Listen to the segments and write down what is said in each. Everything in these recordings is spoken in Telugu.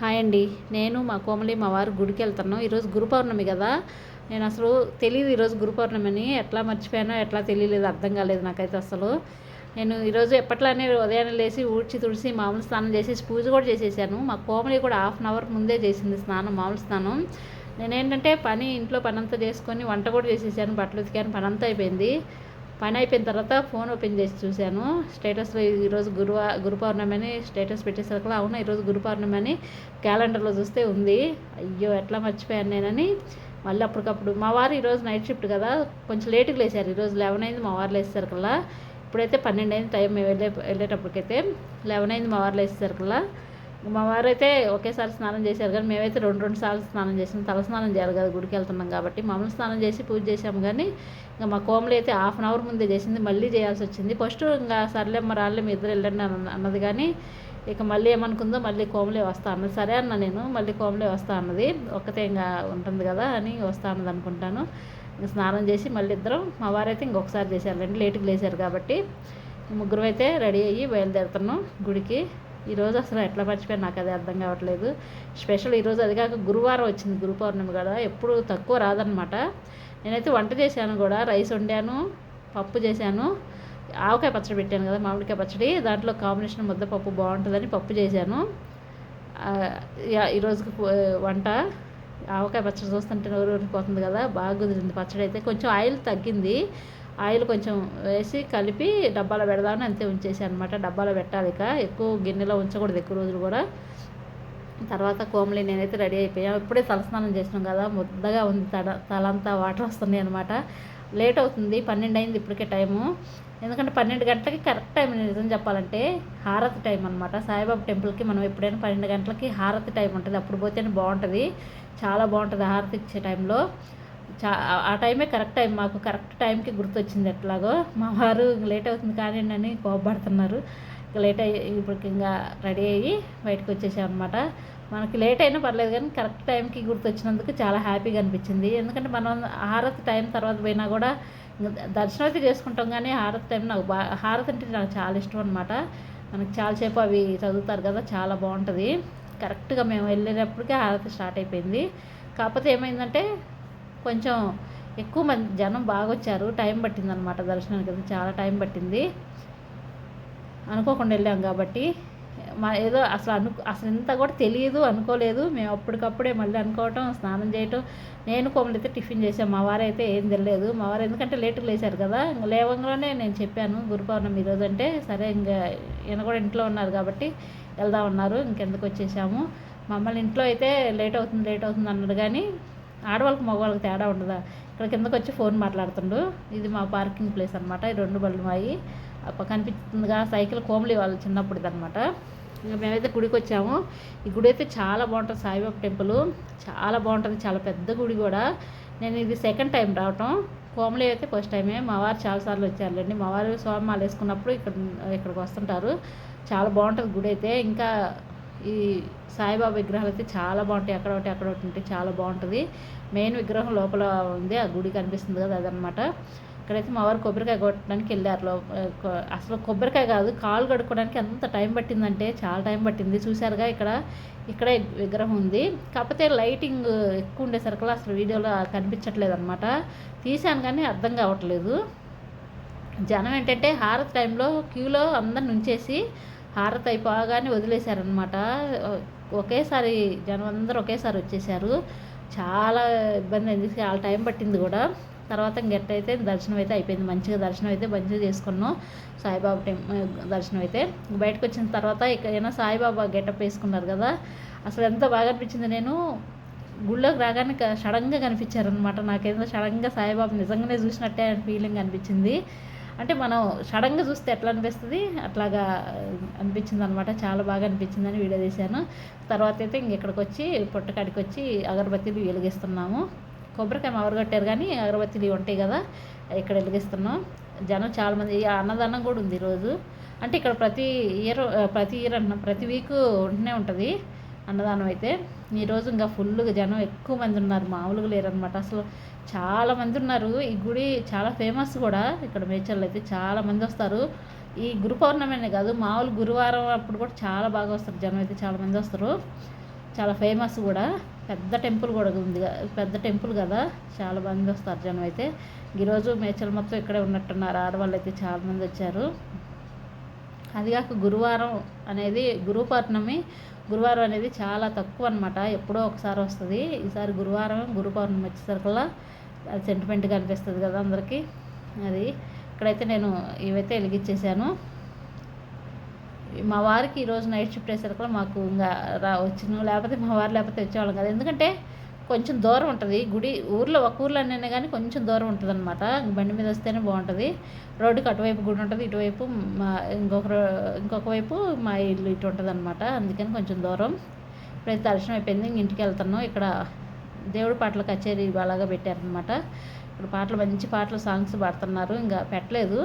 హాయ్ అండి. నేను మా కోమలి మా వారు గుడికి వెళ్తున్నాం. ఈరోజు గురు పౌర్ణమి కదా. నేను అసలు తెలియదు ఈరోజు గురు పౌర్ణమి అని ఎట్లా మర్చిపోయానో ఎట్లా తెలియలేదు అర్థం కాలేదు నాకైతే అసలు. నేను ఈరోజు ఎప్పట్లానే ఉదయాన్నే లేచి ఊడ్చి తుడిచి మామూలు స్నానం చేసేసి పూజ కూడా చేసేసాను. మా కోమలి కూడా హాఫ్ అన్ అవర్ ముందే చేసింది స్నానం మామూలు స్నానం. నేనేంటంటే పని ఇంట్లో పనంతా చేసుకొని వంట కూడా చేసేసాను. బట్టలు ఉతికాను పనంతా అయిపోయింది. పని అయిపోయిన తర్వాత ఫోన్ ఓపెన్ చేసి చూశాను. స్టేటస్లో ఈరోజు గురు గురు పౌర్ణమి అని స్టేటస్ పెట్టేసరికి అవును? ఈరోజు గురు పౌర్ణమి అని క్యాలెండర్లో చూస్తే ఉంది. అయ్యో ఎట్లా మర్చిపోయాను నేనని మళ్ళీ అప్పటికప్పుడు. మా వారు ఈరోజు నైట్ షిఫ్ట్ కదా కొంచెం లేటుగా లేచారు. ఈరోజు లెవెన్ అయింది మా వారు లేచేసరికల్లా ఇప్పుడైతే పన్నెండు అయింది టైం మేము వెళ్ళే వెళ్ళేటప్పటికైతే లెవెన్ అయింది మా వారు లేచేసరికల్లా మా వారు అయితే ఒకేసారి స్నానం చేశారు కానీ మేమైతే రెండు రెండు సార్లు స్నానం చేసాం. తల స్నానం చేయాలి కదా గుడికి వెళ్తున్నాం కాబట్టి. మామూలు స్నానం చేసి పూజ చేసాము కానీ ఇంకా మా కోమలు అయితే హాఫ్ అన్ అవర్ ముందే చేసింది మళ్ళీ చేయాల్సి వచ్చింది. ఫస్ట్ ఇంకా సర్లేమ్మ రాళ్ళే మీ ఇద్దరు వెళ్ళండి అన్నది కానీ ఇక మళ్ళీ ఏమనుకుందో మళ్ళీ కోమలే వస్తా అన్నది. సరే అన్న నేను మళ్ళీ కోమలే వస్తా అన్నది. ఒక్కతే ఇంకా ఉంటుంది కదా అని వస్తా అన్నది అనుకుంటాను. ఇంకా స్నానం చేసి మళ్ళీ ఇద్దరం మా వారైతే ఇంకొకసారి చేశారు. రెండు లేటుగా లేచారు కాబట్టి ముగ్గురు అయితే రెడీ అయ్యి బయలుదేరుతున్నాం గుడికి. ఈరోజు అసలు ఎట్లా మర్చిపోయాను? నాకు అది అర్థం కావట్లేదు. స్పెషల్ ఈరోజు అది కాక గురువారం వచ్చింది గురు పౌర్ణమి కూడా ఎప్పుడు తక్కువ రాదనమాట నేనైతే వంట చేశాను కూడా రైస్ వండాను పప్పు చేశాను ఆవకాయ పచ్చడి పెట్టాను కదా మామిడికాయ పచ్చడి దాంట్లో కాంబినేషన్ ముద్దపప్పు బాగుంటుందని పప్పు చేశాను. ఈరోజుకి వంట ఆవకాయ పచ్చడి చూస్తుంటే నోరు పోతుంది కదా బాగా కుదిరింది పచ్చడి అయితే కొంచెం ఆయిల్ తగ్గింది ఆయిల్ కొంచెం వేసి కలిపి డబ్బాలో పెడదామని అంతే ఉంచేసాను అనమాట డబ్బాలో పెట్టాలి ఇక. ఎక్కువ గిన్నెలో ఉంచకూడదు ఎక్కువ రోజులు కూడా. తర్వాత కోమలి నేనైతే రెడీ అయిపోయాను. ఇప్పుడే తలస్నానం చేసినాం కదా. ముద్దగా ఉంది. తడ తలంతా వాటర్ వస్తున్నాయి అనమాట లేట్ అవుతుంది. పన్నెండు అయింది ఇప్పటికే టైము. ఎందుకంటే పన్నెండు గంటలకి కరెక్ట్ టైం నిజం చెప్పాలంటే హారతి టైం అనమాట సాయిబాబా టెంపుల్కి మనం ఎప్పుడైనా పన్నెండు గంటలకి హారతి టైం ఉంటుంది. అప్పుడు పోతేనే బాగుంటుంది. చాలా బాగుంటుంది హారతి ఇచ్చే టైంలో. చా ఆ టైమే కరెక్ట్ టైం మాకు కరెక్ట్ టైంకి గుర్తొచ్చింది ఎట్లాగో. మా వారు లేట్ అవుతుంది కానీ అని కోపడుతున్నారు లేట్ అయ్యి ఇప్పటికి ఇంకా రెడీ అయ్యి బయటకు వచ్చేసాం అనమాట మనకి లేట్ అయినా పర్లేదు కానీ కరెక్ట్ టైంకి గుర్తొచ్చినందుకు చాలా హ్యాపీగా అనిపించింది. ఎందుకంటే మనం హారతి టైం తర్వాత పోయినా కూడా దర్శనం అయితే చేసుకుంటాం కానీ హారతి టైం నాకు బాగా హారతి అంటే నాకు చాలా ఇష్టం అనమాట మనకి చాలాసేపు అవి చదువుతారు కదా చాలా బాగుంటుంది. కరెక్ట్గా మేము వెళ్ళేటప్పటికే హారతి స్టార్ట్ అయిపోయింది. కాకపోతే ఏమైందంటే కొంచెం ఎక్కువ మంది జనం బాగా వచ్చారు టైం పట్టింది అనమాట దర్శనానికి అయితే చాలా టైం పట్టింది. అనుకోకుండా వెళ్ళాం కాబట్టి. మా ఏదో అసలు అను అసలు ఇంత కూడా తెలియదు అనుకోలేదు. మేము అప్పటికప్పుడే మళ్ళీ అనుకోవటం స్నానం చేయటం. నేను కోమలైతే టిఫిన్ చేసాను మా వారైతే ఏం తెలియదు మా వారు ఎందుకంటే లేటుగా లేచారు కదా. లేవంగానే నేను చెప్పాను గురు పౌర్ణమి ఈరోజు అంటే సరే ఇంకా ఈయన కూడా ఇంట్లో ఉన్నారు కాబట్టి వెళ్దాం ఉన్నారు ఇంకెందుకు వచ్చేసాము. మమ్మల్ని ఇంట్లో అయితే లేట్ అవుతుంది లేట్ అవుతుంది అన్నారు కానీ ఆడవాళ్ళకి మగవాళ్ళకి తేడా ఉండదా? ఇక్కడ కిందకు వచ్చి ఫోన్ మాట్లాడుతుండు. ఇది మా పార్కింగ్ ప్లేస్ అనమాట ఈ రెండు బళ్ళు మాయి. కనిపిస్తుందిగా సైకిల్ కోమలి వాళ్ళు చిన్నప్పుడు అనమాట ఇంకా మేమైతే గుడికి వచ్చాము. ఈ గుడి అయితే చాలా బాగుంటుంది సాయిబాబా టెంపుల్. చాలా బాగుంటుంది చాలా పెద్ద గుడి కూడా. నేను ఇది సెకండ్ టైం రావటం. కోమలి అయితే ఫస్ట్ టైమే. మా వారు చాలాసార్లు వచ్చారులేండి. మా వారు స్వామి మాలు వేసుకున్నప్పుడు ఇక్కడ ఇక్కడికి వస్తుంటారు. చాలా బాగుంటుంది గుడి అయితే. ఇంకా ఈ సాయిబాబా విగ్రహాలు అయితే చాలా బాగుంటాయి. అక్కడ ఒకటి అక్కడ ఒకటి ఉంటే చాలా బాగుంటుంది. మెయిన్ విగ్రహం లోపల ఉంది. ఆ గుడి కనిపిస్తుంది కదా అదనమాట ఇక్కడైతే మా వారు కొబ్బరికాయ కొట్టడానికి వెళ్ళారు. అసలు కొబ్బరికాయ కాదు కాలు కడుక్కోవడానికి ఎంత టైం పట్టిందంటే చాలా టైం పట్టింది. చూసారుగా ఇక్కడ ఇక్కడే విగ్రహం ఉంది. కాకపోతే లైటింగ్ ఎక్కువ ఉండేసరికి అసలు వీడియోలో కనిపించట్లేదు అనమాట తీసాను కానీ అర్థం కావట్లేదు. జనం ఏంటంటే హారత్ టైంలో క్యూలో అందరిని ఉంచేసి హారతి అయిపోగానే వదిలేశారనమాట ఒకేసారి జనం అందరూ ఒకేసారి వచ్చేసారు చాలా ఇబ్బంది అయింది. చాలా టైం పట్టింది కూడా. తర్వాత ఇంకెట్టయితే దర్శనం అయితే అయిపోయింది. మంచిగా దర్శనం అయితే మంచిగా చేసుకున్నాం. సాయిబాబా టెం దర్శనం అయితే బయటకు వచ్చిన తర్వాత ఏమైనా సాయిబాబా గెటప్ వేసుకున్నారు కదా. అసలు ఎంత బాగా అనిపించింది నేను. గుళ్ళోకి రాగానే సడన్గా కనిపించారనమాట నాకేదో సడన్గా సాయిబాబా నిజంగానే చూసినట్టే ఫీలింగ్ అనిపించింది. అంటే మనం సడన్గా చూస్తే ఎట్లా అనిపిస్తుంది? అట్లాగా అనిపించింది అనమాట చాలా బాగా అనిపించిందని వీడియో తీశాను. తర్వాత అయితే ఇంక ఇక్కడికి వచ్చి పుట్టకాడికి వచ్చి అగరబత్తీలు వెలిగిస్తున్నాము. కొబ్బరికాయ మవరగొట్టారు కానీ అగరబత్తీలు ఉంటాయి కదా ఇక్కడ వెలిగిస్తున్నాం. జనం చాలామంది అన్నదానం కూడా ఉంది ఈరోజు. అంటే ఇక్కడ ప్రతి ఇయర్ ప్రతి ఇయర్ అన్న ప్రతి వీక్ ఉంటూనే ఉంటుంది. అన్నదానం అయితే. ఈరోజు ఇంకా ఫుల్గా జనం ఎక్కువ మంది ఉన్నారు. మామూలుగా లేరనమాట అసలు చాలా మంది ఉన్నారు. ఈ గుడి చాలా ఫేమస్ కూడా. ఇక్కడ మేచర్లు అయితే చాలా మంది వస్తారు. ఈ గురు పౌర్ణమి కాదు మామూలు గురువారం అప్పుడు కూడా చాలా బాగా వస్తారు. జనం అయితే చాలా మంది వస్తారు. చాలా ఫేమస్ కూడా. పెద్ద టెంపుల్ కూడా ఉంది. పెద్ద టెంపుల్ కదా. చాలా మంది వస్తారు జనం అయితే. ఈరోజు మేచల్ మొత్తం ఇక్కడే ఉన్నట్టున్నారు. ఆడవాళ్ళు అయితే చాలా మంది వచ్చారు. అది కాక గురువారం అనేది గురు పౌర్ణమి గురువారం అనేది చాలా తక్కువ అనమాట ఎప్పుడో ఒకసారి వస్తుంది. ఈసారి గురువారం గురు పౌర్ణమి వచ్చేసరికల్లా అది సెంటిమెంట్గా అనిపిస్తుంది కదా అందరికీ. అది ఇక్కడైతే నేను ఇవైతే వెలిగించేసాను మా వారికి ఈరోజు నైట్ షిఫ్ట్ వేసరికల్లా మాకు ఇంకా రా వచ్చిన లేకపోతే మా వారు లేకపోతే వచ్చేవాళ్ళం కదా. ఎందుకంటే కొంచెం దూరం ఉంటుంది. గుడి ఊర్లో ఒక ఊర్లో కానీ కొంచెం దూరం ఉంటుంది అనమాట బండి మీద వస్తేనే బాగుంటుంది. రోడ్డుకి అటువైపు గుడి ఉంటుంది ఇటువైపు మా ఇంకొక రో- ఇంకొక వైపు మా ఇల్లు ఇటు ఉంటుంది అనమాట అందుకని కొంచెం దూరం. ఇప్పుడైతే దర్శనం అయిపోయింది. ఇంక ఇంటికి వెళ్తున్నాం. ఇక్కడ దేవుడి పాటల కచేరీ అలాగా పెట్టారనమాట ఇక్కడ పాటలు మంచి పాటలు సాంగ్స్ పాడుతున్నారు. ఇంకా పెట్టలేదు.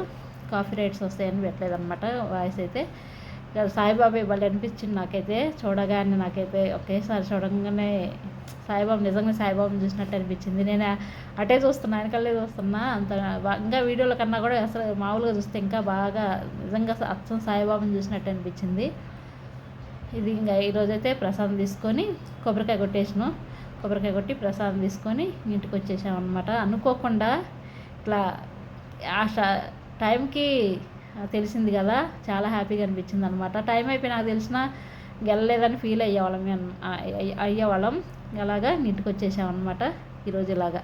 కాఫీ రైట్స్ వస్తాయని పెట్టలేదు అనమాట వాయిస్ అయితే సాయిబాబా ఇవాళ అనిపించింది నాకైతే చూడగానే నాకైతే ఒకేసారి చూడగానే సాయిబాబు నిజంగా సాయిబాబుని చూసినట్టు అనిపించింది. నేను అటే చూస్తున్నా వెనకాలే చూస్తున్నా అంత ఇంకా వీడియోల కన్నా కూడా అసలు మామూలుగా చూస్తే ఇంకా బాగా నిజంగా అచ్చం సాయిబాబుని చూసినట్టు అనిపించింది. ఇది ఇంకా ఈరోజైతే ప్రసాదం తీసుకొని కొబ్బరికాయ కొట్టేసాను. కొబ్బరికాయ కొట్టి ప్రసాదం తీసుకొని ఇంటికి వచ్చేసామన్నమాట. అనుకోకుండా ఇట్లా ఆ టైంకి తెలిసింది కదా చాలా హ్యాపీగా అనిపించింది అనమాట టైం అయిపోయి నాకు తెలిసిన గెలలేదని ఫీల్ అయ్యేవాళ్ళం మేము అయ్యేవాళ్ళం. అలాగా ఇంటికి వచ్చేసామన్నమాట. ఈరోజు ఇలాగా.